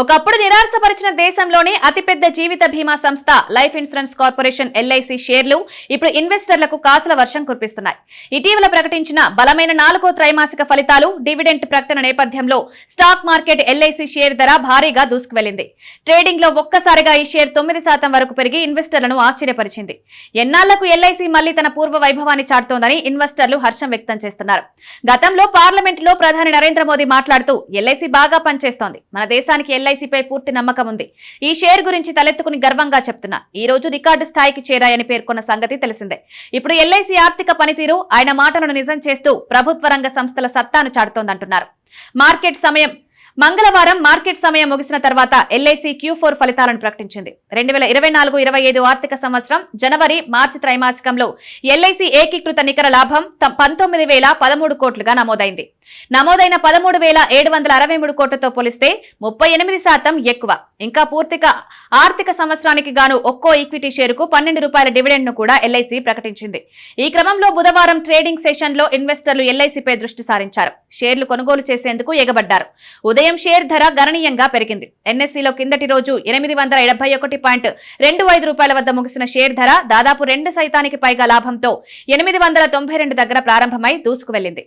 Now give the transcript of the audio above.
ఒకప్పుడు నిరాశపరిచిన దేశంలోనే అతిపెద్ద జీవిత బీమా సంస్థ లైఫ్ ఇన్సూరెన్స్ కార్పొరేషన్ ఎల్ఐసి షేర్లు ఇప్పుడు ఇన్వెస్టర్లకు కాసుల వర్షం కురిపిస్తున్నాయి. ఇటీవల ప్రకటించిన బలమైన నాలుగో త్రైమాసిక ఫలితాలు డివిడెంట్ ప్రకటన నేపథ్యంలో స్టాక్ మార్కెట్ ఎల్ఐసి షేర్ ధర భారీగా దూసుకువెళ్ళింది ట్రేడింగ్లో ఒక్కసారిగా ఈ షేర్ తొమ్మిది శాతం వరకు పెరిగి ఇన్వెస్టర్లను ఆశ్చర్యపరిచింది. ఎన్నాళ్ళకు ఎల్ఐసి మళ్ళీ తన పూర్వ వైభవాన్ని చాటుతోందని ఇన్వెస్టర్లు హర్షం వ్యక్తం చేస్తున్నారు. గతంలో పార్లమెంటులో ప్రధాని నరేంద్ర మోదీ మాట్లాడుతూ ఎల్ఐసి బాగా పనిచేస్తోంది. మన దేశానికి ఎల్ఐసిపై పూర్తి నమ్మకం ఉంది. ఈ షేర్ గురించి తలెత్తుకుని గర్వంగా చెప్తున్నా. ఈ రోజు రికార్డు స్థాయికి చేరాయని పేర్కొన్న సంగతి తెలిసిందే. ఇప్పుడు ఎల్ఐసి ఆర్థిక పనితీరు ఆయన మాటలను నిజం చేస్తూ ప్రభుత్వ రంగ సంస్థల సత్తాను చాటుతోందంటున్నారు. మార్కెట్ సమయం మంగళవారం మార్కెట్ సమయం ముగిసిన తర్వాత ఎల్ఐసి క్యూ ఫోర్ ఫలితాలను ప్రకటించింది. రెండు వేల ఇరవై నాలుగు ఇరవై ఐదు ఆర్థిక సంవత్సరం జనవరి మార్చి త్రైమాసికంలో ఎల్ఐసి ఏకీకృత నికర లాభం పంతొమ్మిది వేల పదమూడు కోట్లుగా నమోదైంది. నమోదైన పదమూడు వేల ఏడు వందల అరవై మూడు కోట్లతో పోలిస్తే ముప్పై ఎనిమిది శాతం ఎక్కువ. ఇంకా పూర్తిగా ఆర్థిక సంవత్సరానికి గాను ఒక్కో ఈక్విటీ షేరుకు పన్నెండు రూపాయల డివిడెండ్ను కూడా ఎల్ఐసి ప్రకటించింది. ఈ క్రమంలో బుధవారం ట్రేడింగ్ సెషన్లో ఇన్వెస్టర్లు ఎల్ఐసిపై దృష్టి సారించారు. షేర్లు కొనుగోలు చేసేందుకు ఎగబడ్డారు. ఉదయం షేర్ ధర గణనీయంగా పెరిగింది. ఎన్ఎస్సీలో కిందటి రోజు ఎనిమిది వందల ఎనభై ఒకటి పాయింట్ రెండు ఐదు రూపాయల వద్ద ముగిసిన షేర్ ధర దాదాపు రెండు సైతానికి పైగా లాభంతో ఎనిమిది వందల తొంభై రెండు దగ్గర ప్రారంభమై దూసుకువెళ్ళింది